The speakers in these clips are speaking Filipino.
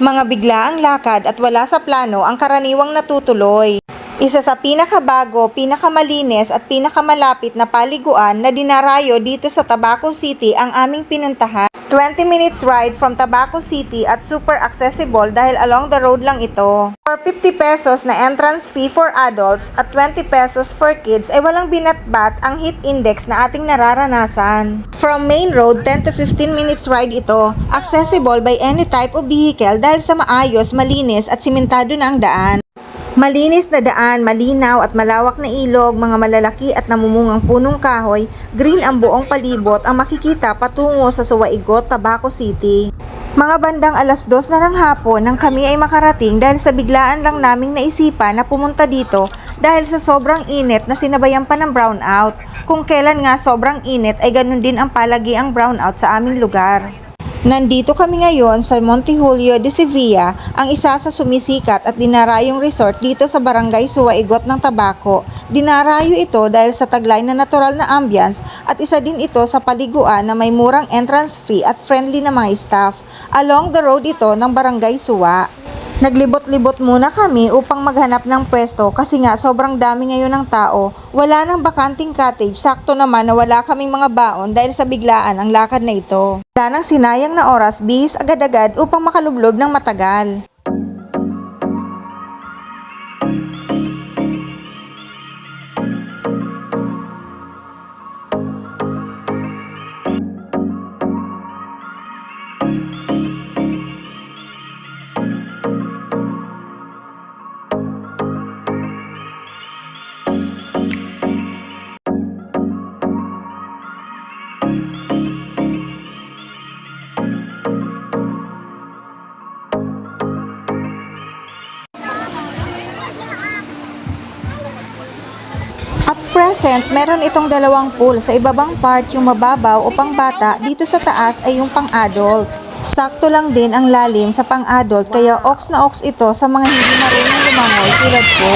Mga biglaang lakad at wala sa plano ang karaniwang natutuloy. Isa sa pinakabago, pinakamalinis at pinakamalapit na paliguan na dinarayo dito sa Tabaco City ang aming pinuntahan. 20 minutes ride from Tabaco City at super accessible dahil along the road lang ito. For 50 pesos na entrance fee for adults at 20 pesos for kids ay walang binatbat ang heat index na ating nararanasan. From main road, 10 to 15 minutes ride ito. Accessible by any type of vehicle dahil sa maayos, malinis at simentado na ang daan. Malinis na daan, malinaw at malawak na ilog, mga malalaki at namumungang punong kahoy, green ang buong palibot ang makikita patungo sa Suwaigot, Tabaco City. Mga bandang alas dos na ng hapon nang kami ay makarating dahil sa biglaan lang naming naisipan na pumunta dito dahil sa sobrang init na sinabayan pa ng brownout. Kung kailan nga sobrang init ay ganun din ang palagi ang brownout sa aming lugar. Nandito kami ngayon sa Monte Julio de Sevilla, ang isa sa sumisikat at dinarayong resort dito sa Barangay Suwaigot ng Tabaco. Dinarayo ito dahil sa taglay na natural na ambience at isa din ito sa paliguan na may murang entrance fee at friendly na mga staff. Along the road ito ng Barangay Suwa. Naglibot-libot muna kami upang maghanap ng pwesto kasi nga sobrang dami ngayon ng tao. Wala nang bakanting cottage, sakto naman na wala kaming mga baon dahil sa biglaan ang lakad na ito. Wala nang sinayang na oras, bis agad-agad upang makalublob ng matagal. Present, meron itong dalawang pool. Sa ibabang part, yung mababaw o pang-bata, dito sa taas ay yung pang-adult. Sakto lang din ang lalim sa pang-adult, kaya ox na ox ito sa mga hindi marunong lumangoy tulad ko.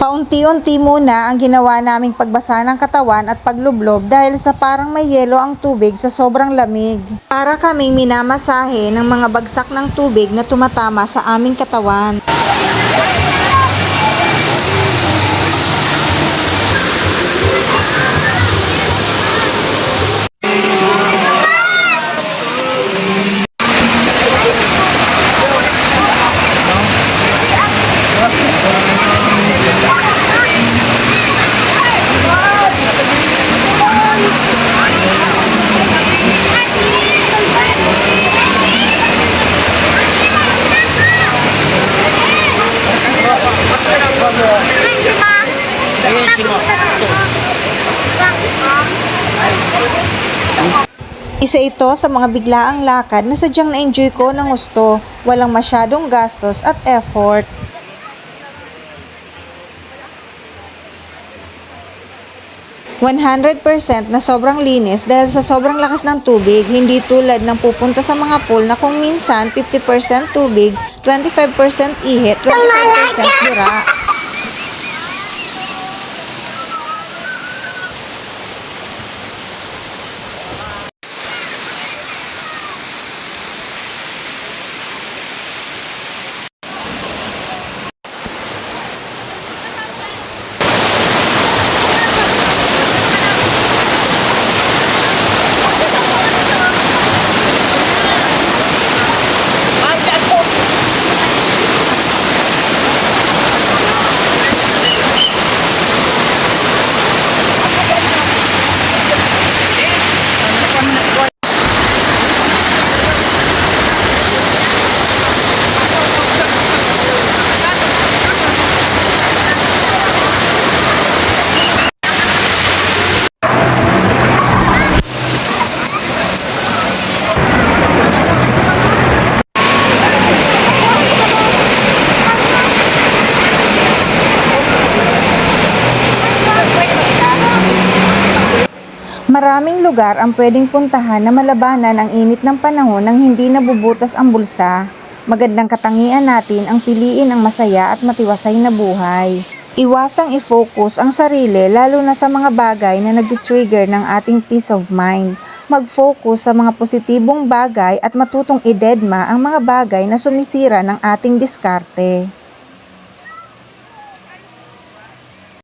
Paunti-unti muna ang ginawa naming pagbasa ng katawan at paglublob dahil sa parang may yelo ang tubig sa sobrang lamig. Para kaming minamasahe ng mga bagsak ng tubig na tumatama sa aming katawan. Isa ito sa mga biglaang lakad na sadyang na-enjoy ko ng gusto, walang masyadong gastos at effort. %100% na sobrang linis dahil sa sobrang lakas ng tubig, hindi tulad ng pupunta sa mga pool na kung minsan 50% tubig, 25% ihit, 25% dura. Maraming lugar ang pwedeng puntahan na malabanan ang init ng panahon nang hindi nabubutas ang bulsa. Magandang katangian natin ang piliin ang masaya at matiwasay na buhay. Iwasang i-focus ang sarili lalo na sa mga bagay na nag-trigger ng ating peace of mind. Mag-focus sa mga positibong bagay at matutong idedma ang mga bagay na sumisira ng ating diskarte.